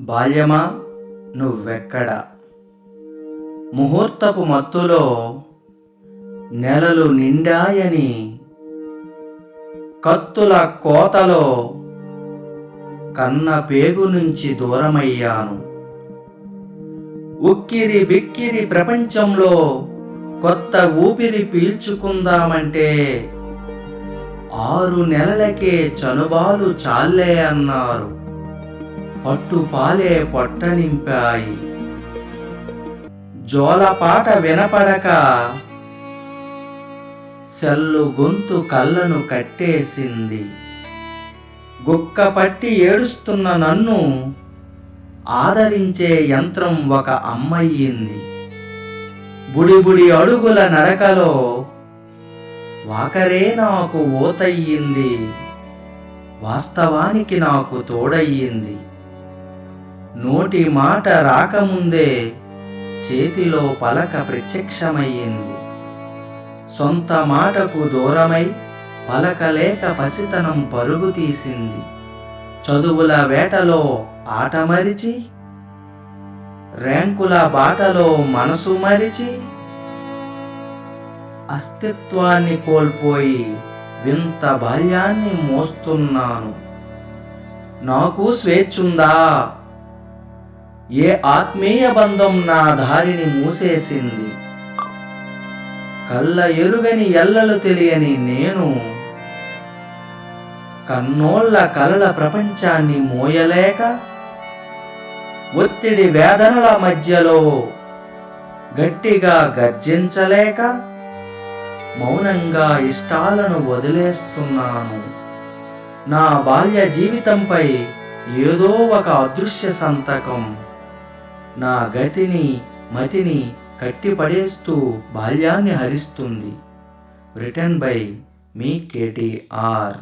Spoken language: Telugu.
బాల్యమా? నువ్వెక్కడ? ముహూర్తపు మత్తులో నెలలు నిండాయని కత్తుల కోతలో కన్న పేగు నుంచి దూరమయ్యాను. ఉక్కిరి బిక్కిరి ప్రపంచంలో కొత్త ఊపిరి పీల్చుకుందామంటే ఆరు నెలలకే చనుబాలు చాలే అన్నారు. పట్టుపాలే పొట్ట నింపాయి జోలపాట వినపడక సెల్లు గొంతు కళ్ళను కట్టేసింది. గుక్క పట్టి ఏడుస్తున్న నన్ను ఆదరించే యంత్రం ఒక అమ్మయ్యింది బుడిబుడి అడుగుల నడకలో వాకరే నాకు ఓతయ్యింది. వాస్తవానికి నాకు తోడయ్యింది. నోటి మాట రాకముందే చేతిలో పలక ప్రత్యక్షమయ్యింది. సొంత మాటకు దూరమై పలకలేక పసితనం పరుగు తీసింది. చదువుల వేటలో ఆట మరిచి ర్యాంకుల బాటలో మనసు మరిచి అస్తిత్వాన్ని కోల్పోయి వింత బాల్యాన్ని మోస్తున్నాను. నాకు స్వేచ్ఛుందా? ఏ ఆత్మీయ బంధం నా దారిని మూసేసింది? కళ్ళ ఎరుగని ఎల్లలు తెలియని నేను కన్నోళ్ళ కలల ప్రపంచాన్ని మోయలేక ఒత్తిడి వేదనల మధ్యలో గట్టిగా గర్జించలేక మౌనంగా ఇష్టాలను వదిలేస్తున్నాను. నా బాల్య జీవితంపై ఏదో ఒక అదృశ్య సంతకం. నా గతిని మతిని కట్టిపడేస్తూ బాల్యాన్ని హరిస్తుంది. Written by me KTR